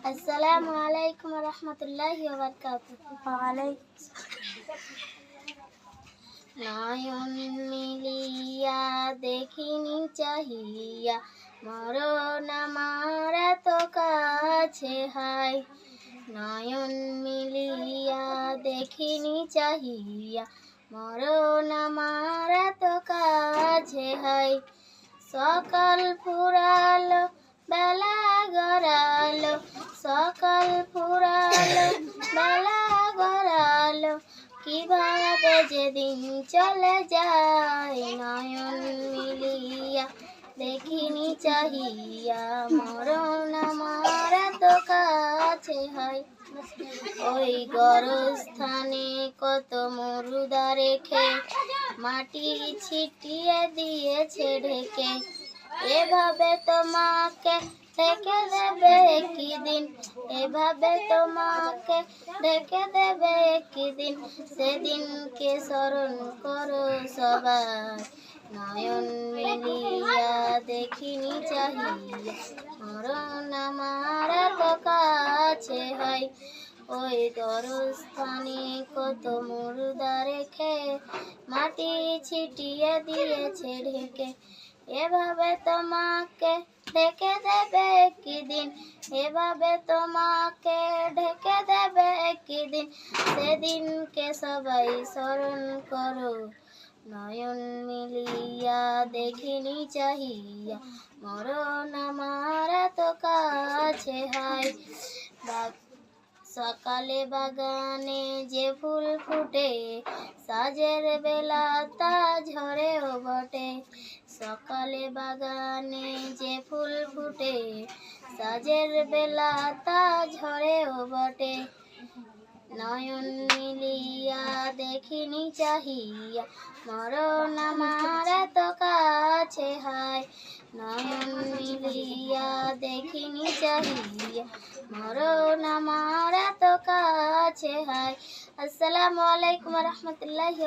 আসসালামু আলাইকুম রহমতুল্লাহি নয়ন মিলিয়া, দেখিনি চাহিয়া, মরণ আমার তো কাছে হাই নয়ন মিলিয়া, দেখিনি চাহিয়া, মরণ আমার তো কাছে হাই সকাল ফুরালো সকাল ফুরালো, বেলা গড়ালো কীভাবে যেদিন চলে যায় নয়ন মিলিয়া, দেখিনি চাহিয়া মরণ আমার তো কাছে হয়। ওই গরস্থানে কত মরুদা রেখে, মাটি ছিটিয়ে দিয়েছে ঢেকে, এভাবে তোমাকে থেকে দেবে কি দিন এভাবে তোমাকে ডেকে দেবে কি দিন সেদিনকে স্মরণ করো সবাই। নয়ন মিলিয়া দেখিনি চাহিয়া মরণ আমার তো কাছে হয়। ওই দরস্থানে কত মুর্দা রেখে মাটি ছিটিয়ে দিয়েছে ঢেকে। এভাবে তোমাকে ঢেকে দেবে কি দিন। এভাবে তোমাকে ঢেকে দেবে কি দিন। সেদিনকে সবাই স্মরণ করো। নয়ন মিলিয়া দেখিনি চাহিয়া। মরণ আমার তো কাছে হয়। সকালে বাগানে যে ফুল ফুটে, সাজের বেলা তা ঝরেও বটে। সকালে বাগানে যে ফুল ফুটে, সাজের বেলা তা ঝরেও বটে। নয়ন মিলিয়া দেখিনি চাহিয়া, মরণ আমার তো কাছে হায়। নয়ন মিলিয়া দেখিনি চাহিয়া, মরণ আমার তো কাছে হায়। আসসালামু আলাইকুম রহমতুল্লাহি